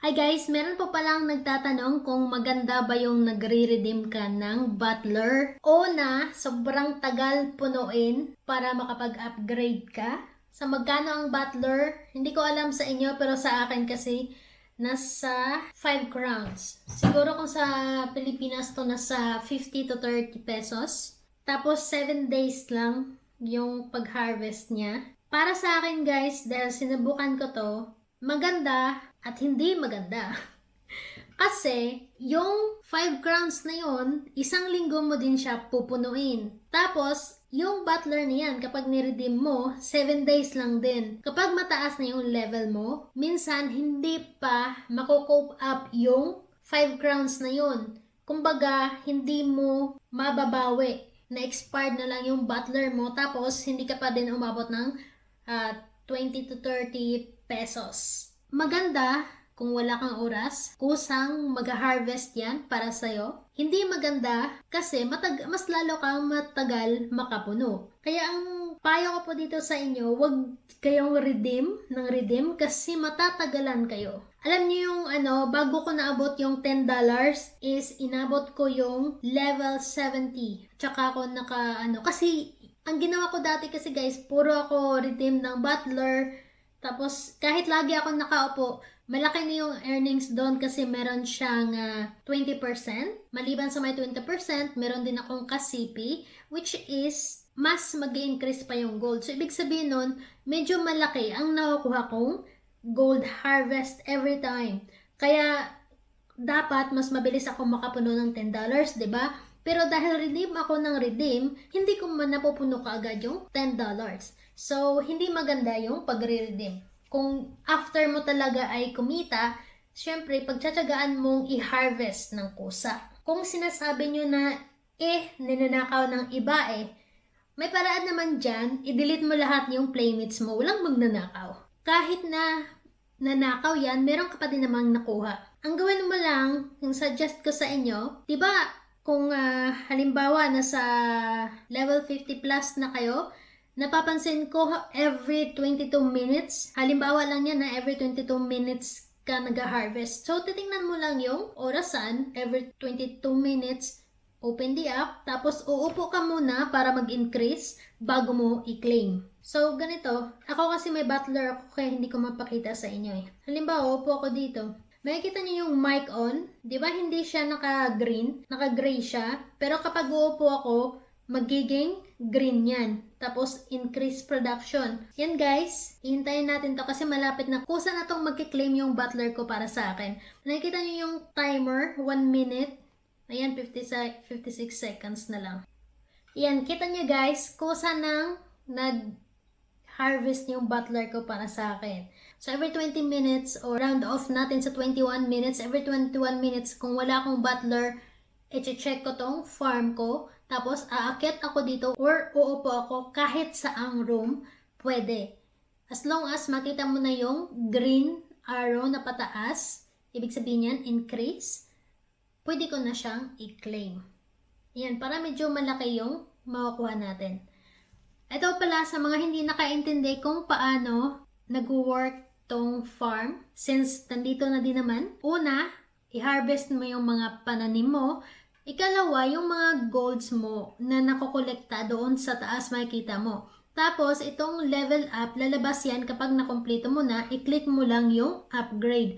Hi guys, meron po palang nagtatanong kung maganda ba yung nagre-redeem ka ng Butler o na sobrang tagal punuin para makapag-upgrade ka. Sa magkano ang Butler? Hindi ko alam sa inyo pero sa akin kasi nasa 5 crowns. Siguro kung sa Pilipinas to nasa 50 to 30 pesos. Tapos 7 days lang yung pag-harvest niya. Para sa akin guys, dahil sinubukan ko to, maganda at hindi maganda. Kasi, yung 5 crowns na yon isang linggo mo din siya pupunuin. Tapos, yung butler niyan, kapag niredeem mo, 7 days lang din. Kapag mataas na yung level mo, minsan hindi pa mako-cope up yung 5 crowns na yon. Kumbaga, hindi mo mababawi na expired na lang yung butler mo tapos hindi ka pa din umabot ng ah, 20 to 30 pesos. Maganda kung wala kang oras, kusang mag-harvest yan para sa'yo. Hindi maganda kasi matag mas lalo kang matagal makapuno. Kaya ang payo ko po dito sa inyo, wag kayong redeem ng redeem kasi matatagalan kayo. Alam niyo yung ano, bago ko naabot yung $10 is inabot ko yung level 70. Tsaka ako naka ano, kasi ang ginawa ko dati kasi guys, puro ako redeem ng butler, tapos, kahit lagi ako nakaupo, malaki na yung earnings doon kasi meron siyang ah, 20%. Maliban sa may 20%, meron din akong kasipi, which is mas mag increase pa yung gold. So, ibig sabihin nun, medyo malaki ang nakukuha kong gold harvest every time. Kaya, dapat mas mabilis ako makapuno ng $10, di ba? Pero dahil redeem ako ng redeem, hindi ko man napupuno kaagad yung $10. So, hindi maganda yung pagre-redeem. Kung after mo talaga ay kumita, syempre, pagtsatsagaan mong i-harvest ng kusa. Kung sinasabi nyo na, eh, ninanakaw ng iba eh, may paraan naman dyan, i-delete mo lahat yung playmates mo, walang magnanakaw. Kahit na nanakaw yan, meron ka pa din namang nakuha. Ang gawin mo lang, yung suggest ko sa inyo, di ba kung ah, halimbawa nasa level 50 plus na kayo, napapansin ko every 22 minutes, halimbawa lang yan na every 22 minutes ka nag-harvest. So, titingnan mo lang yung orasan, every 22 minutes, open the app, tapos uupo ka muna para mag-increase bago mo i-claim. So, ganito. Ako kasi may butler ako kaya hindi ko mapakita sa inyo eh. Halimbawa, upo ako dito. Makikita niyo yung mic on. Di ba hindi siya naka-green? Naka-gray siya. Pero kapag uupo ako, magiging green yan. Tapos, increase production. Yan guys, ihintayin natin to kasi malapit na. Kusa na tong magkiklaim yung butler ko para sa akin. Nakikita niyo yung timer, 1 minute. Ayan, 50 sec- 56 seconds na lang. Yan, kita niyo guys, kusa nang nag-harvest yung butler ko para sa akin. So, every 20 minutes or round off natin sa 21 minutes, every 21 minutes, kung wala akong butler, i-check ko tong farm ko. Tapos, aakyat ako dito or uupo ako kahit saang room, pwede. As long as makita mo na yung green arrow na pataas, ibig sabihin yan, increase, pwede ko na siyang i-claim. Yan, para medyo malaki yung makukuha natin. Ito pala sa mga hindi nakaintindi kung paano nag-work tong farm. Since nandito na din naman, una, i-harvest mo yung mga pananim mo. Ikalawa, yung mga golds mo na nakokolekta doon sa taas makikita mo. Tapos, itong level up, lalabas yan kapag nakompleto mo na, i-click mo lang yung upgrade.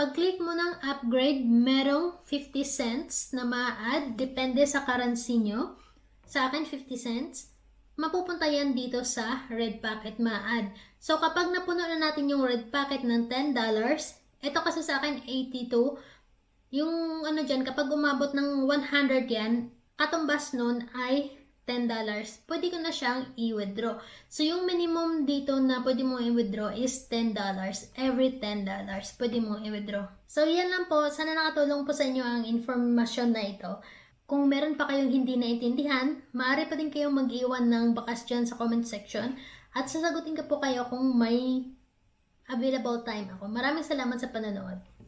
Pag-click mo ng upgrade, merong 50 cents na ma-add, depende sa currency nyo. Sa akin, 50 cents. Mapupunta yan dito sa red packet ma-add. So, kapag napuno na natin yung red packet ng $10, ito kasi sa akin 82, yung ano dyan, kapag umabot ng 100 yan, katumbas nun ay $10. Pwede ko na siyang i-withdraw. So, yung minimum dito na pwede mo i-withdraw is $10. Every $10, pwede mo i-withdraw. So, yan lang po. Sana nakatulong po sa inyo ang informasyon na ito. Kung meron pa kayong hindi naintindihan, maaari pa din kayong mag-iwan ng bakas dyan sa comment section at sasagutin ko po kayo kung may available time ako. Maraming salamat sa panonood.